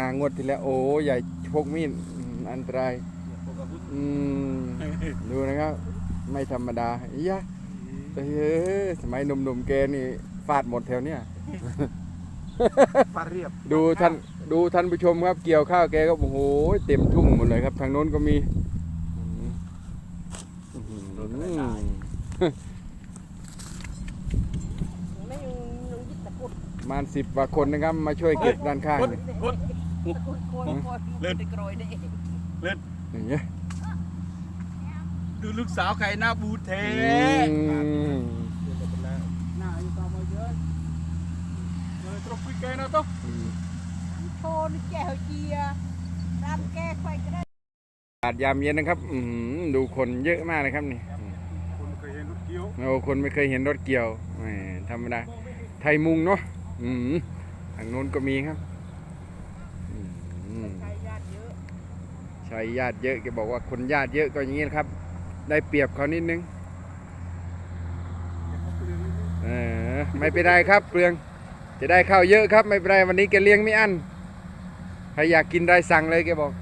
นางวดที่แล้ว โอ้ใหญ่พกมีดอืมอันตราย อืม ดูนะครับ ไม่ธรรมดาอียะเฮ้ยสมัยหนุ่มๆแกนี่ฟาดหมดแถวเนี้ย ฟาดเรียบดูท่านดูท่านผู้ชมครับ เกี่ยวข้าวแกก็โอ้โหเต็มทุ่งหมดเลยครับ ทางโน้นก็มีอื้อหือไม่อยู่หนูยึดตะกุดประมาณสิบกว่าคนนะครับ มาช่วยเก็บด้านข้างกดเนี่ยกดตะกุดโคนโคน เลิศตะกรยได้เองอย่างเงี้ยดูลูกสาวไข่หน้าบูเทหน้าอยู่ตามมาเยอะเลยตรกคุยแกนะต้องโทนแก้วเจียร้านแก้ไฟก็ได้อากาศยามเย็นนะครับดูคนเยอะมากเลยครับนี่อืมคนเคยเห็นรถเกี้ยวโอ้คนไม่เคยเห็นรถเกี่ยวธรรมดาไทยมุงเนาะอืมทางโน้นก็มีครับ ใช้ญาติเยอะใช่ญาติเยอะแกบอกว่าคนญาติเยอะก็อย่างนี้นะครับ ได้เปรียบเขานิดนึงเออไม่เป็นไรครับเปลืองจะได้ข้าวเยอะครับ ไม่เป็นไรวันนี้แกเลี้ยงไม่อั้นใครอยากกินได้สั่งเลยแกบอก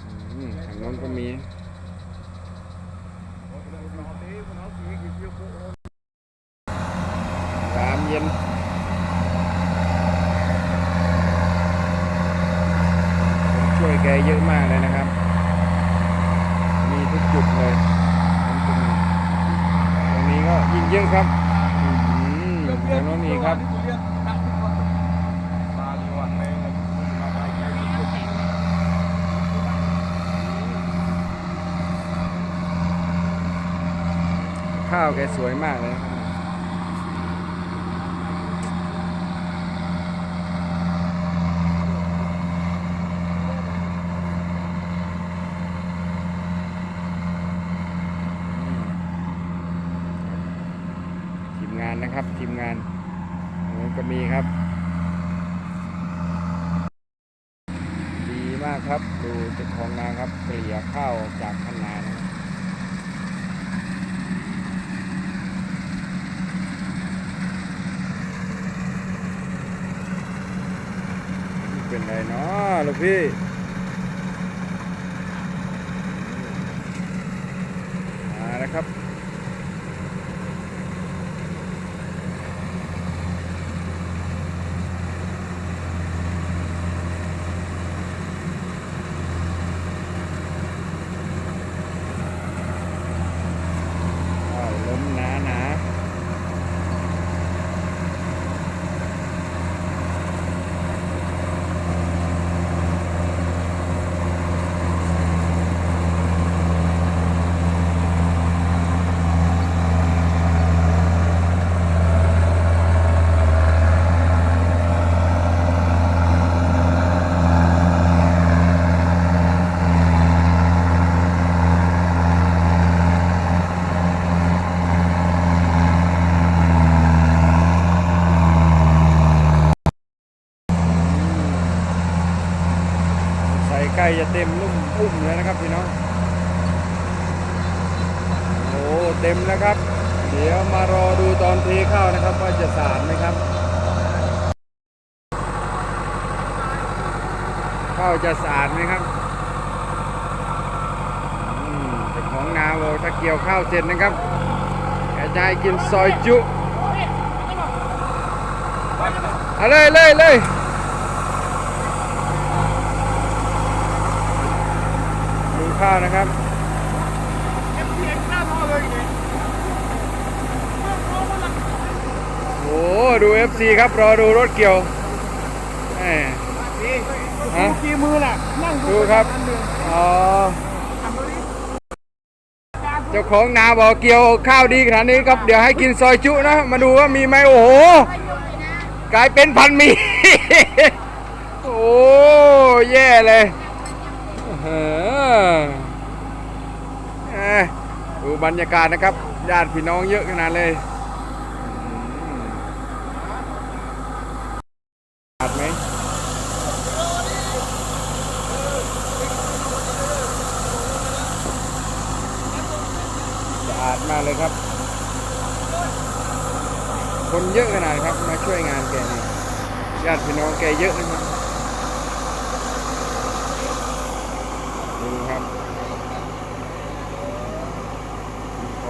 อืมทางโน้นก็มีสามเย็นผมช่วย แกเยอะมากเลยนะครับ มีทุกจุดเลย ตรงนี้ก็ยิ่งเยอะครับอือหือตรงโน้นอีกครับข้าวแกสวยมากเลยครับทีมงา นะครับ ทีมงานมันก็มีครับ ดีมากครับ ดูเจ้าของนาครับเกลี่ยข้าวจากคันนานะครับเป็นไรเนาะลูกพี่มาแล้วครับ จะเต็มลุ่มอุ้มเลยนะครับพี่น้องโอ้เต็มแล้วครับ เดี๋ยวมารอดูตอนเทข้าวนะครับ ว่าจะสาดไหมครับข้าวจะสะอาดไหมครับอืมเจ้าของนาบอกถ้าเกี่ยวข้าวเสร็จนะครับกระจายกินซอยจุ เอาเลยเลยเลยดู ข้าวนะครับโอ้ดู FC ครับ รอดูรถเกี่ยวฮะกี่มือล่ะนั่งดูครับ อ๋อ เจ้าของนาบอกเกี่ยวข้าวดีขนาดนี้ครับ เดี๋ยวให้กินซอยจุนะ มาดูว่ามีไหมโอ้โห กลายเป็นพันมี โอ้ แย่เลยเออเอ้ย ดูบรรยากาศนะครับญาติพี่น้องเยอะขนาดเลยขาดไหมสะอาดมากเลยครับ คนเยอะขนาดครับมาช่วยงานแกนี่ญาติพี่น้องแกเยอะนะครับดูครับ ขอ